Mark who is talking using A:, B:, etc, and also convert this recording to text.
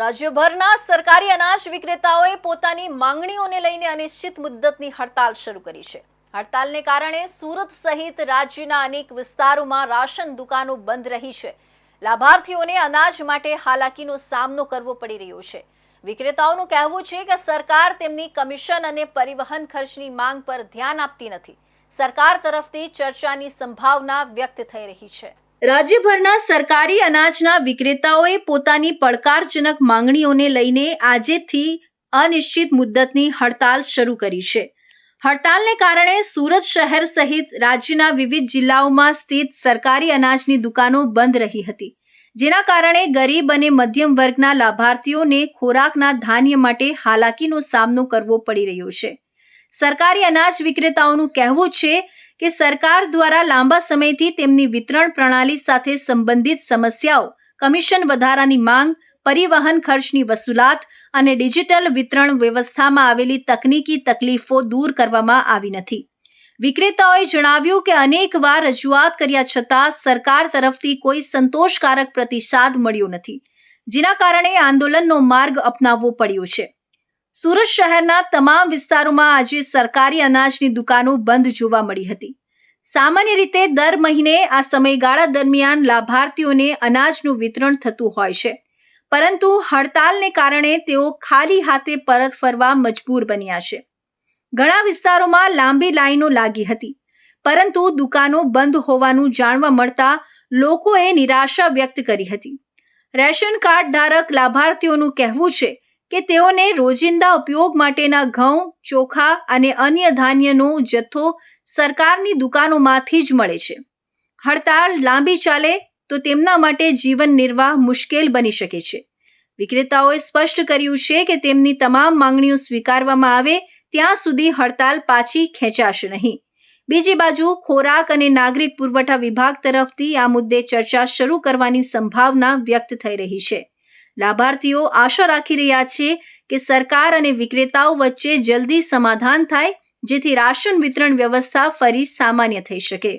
A: રાજ્યભરના સરકારી અનાજ વિક્રેતાઓએ પોતાની માંગણીઓને લઈને અનિશ્ચિત મુદ્દતની હડતાલ શરૂ કરી છે. હડતાલને કારણે સુરત સહિત રાજ્યના અનેક વિસ્તારોમાં રાશન દુકાનો બંધ રહી છે. લાભાર્થીઓને અનાજ માટે હાલાકીનો સામનો કરવો પડી રહ્યો છે. વિક્રેતાઓનું કહેવું છે કે સરકાર તેમની કમિશન અને પરિવહન ખર્ચની માંગ પર ધ્યાન આપતી નથી. સરકાર તરફથી ચર્ચાની સંભાવના વ્યક્ત થઈ રહી છે. રાજ્યભરના સરકારી અનાજના વિક્રેતાઓએ પોતાની પડકારજનક માંગણીઓને લઈને આજેથી અનિશ્ચિત મુદ્દતની હડતાલ શરૂ કરી છે. હડતાલને કારણે સુરત શહેર સહિત રાજ્યના વિવિધ જિલ્લાઓમાં સ્થિત સરકારી અનાજની દુકાનો બંધ રહી હતી. જેના કારણે ગરીબ અને મધ્યમ વર્ગના લાભાર્થીઓને ખોરાકના ધાન્ય માટે હાલાકીનો સામનો કરવો પડી રહ્યો છે. સરકારી અનાજ વિક્રેતાઓનું કહેવું છે કે સરકાર દ્વારા લાંબા સમયથી તેમની વિતરણ પ્રણાલી સાથે સંબંધિત સમસ્યાઓ, કમિશન વધારાની માંગ, પરિવહન ખર્ચની વસૂલાત અને ડિજિટલ વિતરણ વ્યવસ્થામાં આવેલી તકનીકી તકલીફો દૂર કરવામાં આવી નથી. વિક્રેતાઓએ જણાવ્યું કે અનેક વાર રજૂઆત કર્યા છતાં સરકાર તરફથી કોઈ સંતોષકારક પ્રતિસાદ મળ્યો નથી, જેના કારણે આંદોલનનો માર્ગ અપનાવવો પડ્યો છે. સુરત શહેરના તમામ વિસ્તારોમાં આજે સરકારી અનાજની દુકાનો બંધ જોવા મળી હતી. સામાન્ય રીતે દર મહિને આ સમયગાળા દરમિયાન લાભાર્થીઓને અનાજનું વિતરણ થતું હોય છે. પરંતુ હડતાલને કારણે તેઓ ખાલી હાથે પરત ફરવા મજબૂર બન્યા છે. ઘણા વિસ્તારોમાં લાંબી લાઈનો લાગી હતી. પરંતુ દુકાનો બંધ હોવાનું જાણવા મળતા લોકોએ નિરાશા વ્યક્ત કરી હતી. રેશન કાર્ડ ધારક લાભાર્થીઓનું કહેવું છે કે તેઓને રોજિંદા ઉપયોગ માટેના ઘઉં, ચોખા અને અન્ય ધાન્યનો જથ્થો સરકારની દુકાનોમાંથી જ મળે છે. હડતાળ લાંબી ચાલે તો તેમના માટે જીવન નિર્વાહ મુશ્કેલ બની શકે છે. વિક્રેતાઓએ સ્પષ્ટ કર્યું છે કે તેમની તમામ માંગણીઓ સ્વીકારવામાં આવે ત્યાં સુધી હડતાલ પાછી ખેંચાશે નહીં. બીજી બાજુ, ખોરાક અને નાગરિક પુરવઠા વિભાગ તરફથી આ મુદ્દે ચર્ચા શરૂ કરવાની સંભાવના વ્યક્ત થઈ રહી છે. લાભાર્થીઓ આશા રાખી રહ્યા છે કે સરકાર અને વિક્રેતાઓ વચ્ચે જલ્દી સમાધાન થાય, જેથી રાશન વિતરણ વ્યવસ્થા ફરી સામાન્ય થઈ શકે.